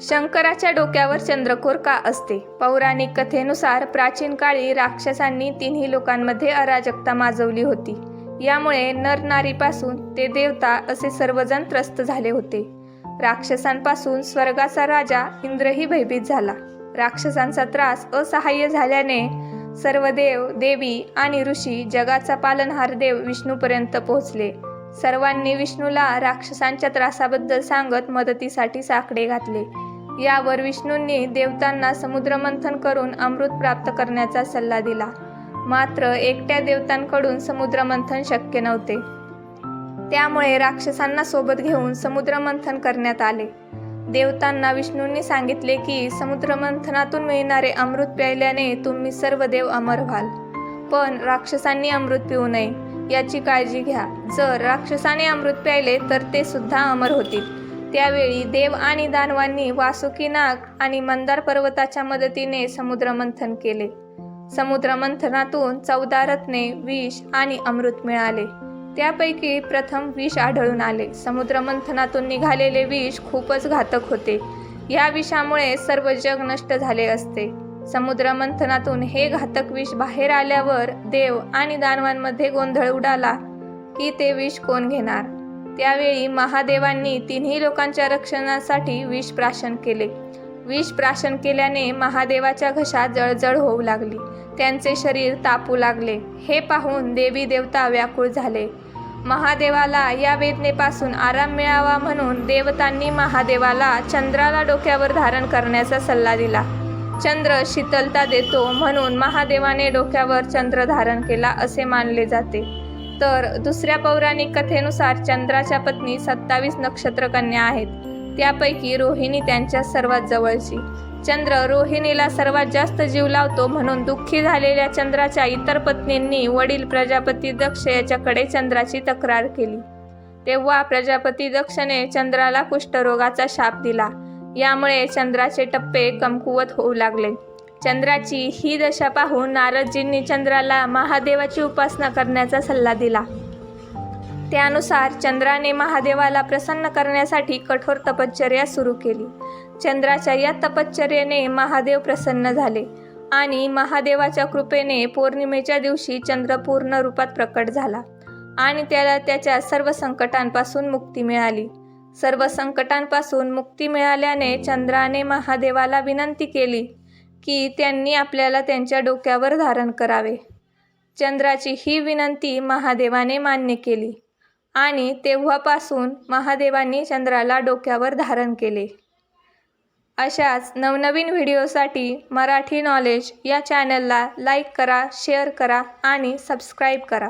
शंकराच्या डोक्यावर चंद्रकोर का असते. पौराणिक कथेनुसार प्राचीन काळी राक्षसांनी तिन्ही लोकांमध्ये अराजकता माजवली होती. यामुळे नरनारीपासून ते देवता असे सर्वजण त्रस्त झाले होते. राक्षसांपासून स्वर्गाचा राजा इंद्रही भयभीत झाला. राक्षसांचा त्रास असहाय्य झाल्याने सर्व देव देवी आणि ऋषी जगाचा पालनहार देव विष्णूपर्यंत पोहोचले. सर्वांनी विष्णूला राक्षसांच्या त्रासाबद्दल सांगत मदतीसाठी साकडे घातले. यावर विष्णूंनी देवतांना समुद्रमंथन करून अमृत प्राप्त करण्याचा सल्ला दिला. मात्र एकट्या देवतांकडून समुद्रमंथन शक्य नव्हते. त्यामुळे राक्षसांना सोबत घेऊन समुद्रमंथन करण्यात आले. देवतांना विष्णूंनी सांगितले की समुद्रमंथनातून मिळणारे अमृत प्यायल्याने तुम्ही सर्व देव अमर व्हाल. पण राक्षसांनी अमृत पिऊ नये याची काळजी घ्या. जर राक्षसाने अमृत प्यायले तर ते सुद्धा अमर होतील. त्यावेळी देव आणि दानवांनी वासुकी नाग आणि मंदार पर्वताच्या मदतीने समुद्रमंथन केले. समुद्रमंथनातून चौदा रत्ने विष आणि अमृत मिळाले. त्यापैकी प्रथम विष आढळून आले. समुद्रमंथनातून निघालेले विष खूपच घातक होते. या विषामुळे सर्व जग नष्ट झाले असते. समुद्रमंथनातून हे घातक विष बाहेर आल्यावर देव आणि दानवांमध्ये गोंधळ उडाला की ते विष कोण घेणार? त्यावेळी महादेवांनी तिन्ही लोकांच्या रक्षणासाठी विष प्राशन केले. विष प्राशन केल्याने महादेवाच्या घशात जळजळ होऊ लागली. त्यांचे शरीर तापू लागले. हे पाहून देवी देवता व्याकुळ झाले. महादेवाला या वेदनेपासून आराम मिळावा म्हणून देवतांनी महादेवाला चंद्राला डोक्यावर धारण करण्याचा सल्ला दिला. चंद्र शीतलता देतो म्हणून महादेवाने डोक्यावर चंद्र धारण केला असे मानले जाते. तर दुसऱ्या पौराणिक कथेनुसार चंद्राच्या पत्नी सत्तावीस नक्षत्रकन्या आहेत. त्यापैकी रोहिणी त्यांच्या सर्वात जवळची. चंद्र रोहिणीला सर्वात जास्त जीव लावतो म्हणून दुःखी झालेल्या चंद्राच्या इतर पत्नींनी वडील प्रजापती दक्ष याच्याकडे चंद्राची तक्रार केली. तेव्हा प्रजापती दक्षने चंद्राला कुष्ठरोगाचा शाप दिला. यामुळे चंद्राचे टप्पे कमकुवत होऊ लागले. चंद्राची ही दशा पाहून नारदजींनी चंद्राला महादेवाची उपासना करण्याचा सल्ला दिला. त्यानुसार चंद्राने महादेवाला प्रसन्न करण्यासाठी कठोर तपश्चर्या सुरू केली. चंद्राच्या या तपश्चर्येने महादेव प्रसन्न झाले आणि महादेवाच्या कृपेने पौर्णिमेच्या दिवशी चंद्र पूर्ण रूपात प्रकट झाला आणि त्याला त्याच्या सर्व संकटांपासून मुक्ती मिळाली. सर्व संकटांपासून मुक्ती मिळाल्याने चंद्राने महादेवाला विनंती केली की त्यांनी आपल्याला त्यांच्या डोक्यावर धारण करावे. चंद्राची ही विनंती महादेवाने मान्य केली आणि तेव्हापासून महादेवांनी चंद्राला डोक्यावर धारण केले. अशाच नवनवीन व्हिडिओसाठी मराठी नॉलेज या चॅनलला लाईक करा शेअर करा आणि सबस्क्राईब करा.